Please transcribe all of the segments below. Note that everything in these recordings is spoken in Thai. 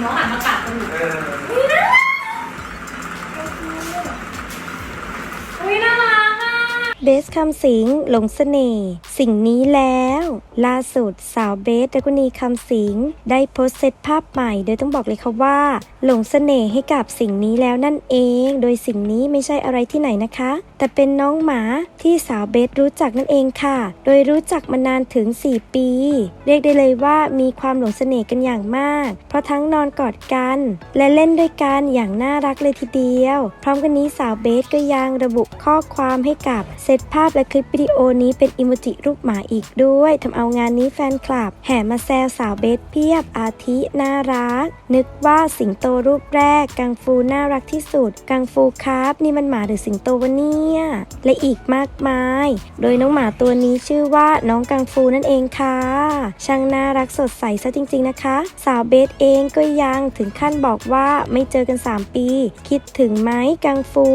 หนูหันมากัดกันอยู่ เบสคำสิงหลงเสน่ห์สิ่งนี้แล้ว ล่าสุดสาวเบสดกุณีคำสิงได้โพสต์เซตภาพใหม่โดยต้องบอกเลยค่ะว่า หลงเสน่ห์ให้กับสิ่งนี้แล้วนั่นเอง โดยสิ่งนี้ไม่ใช่อะไรที่ไหนนะคะ แต่เป็นน้องหมาที่สาวเบสรู้จักนั่นเองค่ะ โดยรู้จักมานานถึง 4 ปี เรียกได้เลยว่ามีความหลงเสน่ห์กันอย่างมาก เพราะทั้งนอนกอดกัน และเล่นด้วยกันอย่างน่ารักเลยทีเดียว พร้อมกันนี้สาวเบสก็ยังระบุข้อความให้กับเซตภาพและคลิปวิดีโอนี้เป็นอิโมจิรูปหมาอีกด้วยทำเอางานนี้แฟนคลับ แห่มาแซวสาวเบสเพียบอาทิน่ารัก นึกว่าสิงโตรูปแรก กังฟูน่ารักที่สุด กังฟูครับ นี่มันหมาหรือสิงโตวะเนี่ยและอีกมากมาย โดยน้องหมาตัวนี้ชื่อว่าน้องกังฟูนั่นเองค่ะ ช่างน่ารักสดใสซะจริง ๆนะคะ สาวเบสเองก็ยังถึงขั้นบอกว่าไม่เจอกัน 3 ปี คิดถึงไหมกังฟู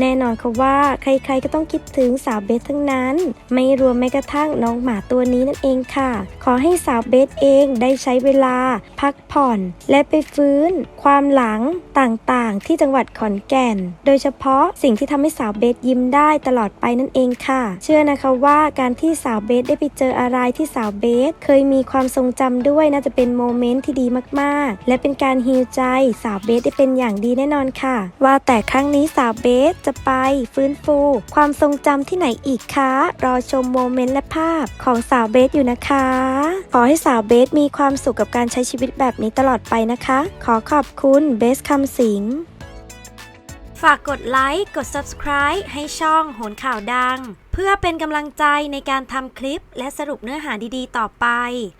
แน่นอนค่ะว่าใครๆก็ต้องคิดถึงสาวเบสทั้งนั้น ไม่รวมแม้กระทั่งน้องหมาตัวนี้นั่นเองค่ะ ขอให้สาวเบสเองได้ใช้เวลา พักผ่อน และไปฟื้น ความหลังต่างๆ ที่จังหวัดขอนแก่น โดยเฉพาะสิ่งที่ทำให้สาวเบสยิ้มได้ตลอดไปนั่นเองค่ะ เชื่อนะคะว่าการที่สาวเบสได้ไปเจออะไรที่สาวเบสเคยมีความทรงจำด้วยน่าจะเป็นโมเมนต์ที่ดีมากๆ และเป็นการฮีลใจสาวเบสได้เป็นอย่างดีแน่นอนค่ะ ว่าแต่ครั้งนี้สาวเบสจะไปฟื้นฟู ความทรงจำที่ไหนอีกคะ รอชมโมเมนต์และภาพของสาวเบสอยู่นะคะ ขอให้สาวเบสมีความสุขกับการใช้ชีวิตแบบนี้ตลอดไปนะคะ ขอขอบคุณเบสคำสิงฝากกดไลค์ กด subscribe ให้ช่องโหนข่าวดัง เพื่อเป็นกำลังใจในการทำคลิปและสรุปเนื้อหาดีๆ ต่อไป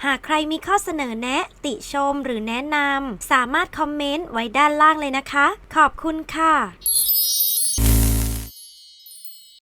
หากใครมีข้อเสนอแนะ ติชมหรือแนะนำ สามารถคอมเมนต์ไว้ด้านล่างเลยนะคะ ขอบคุณค่ะ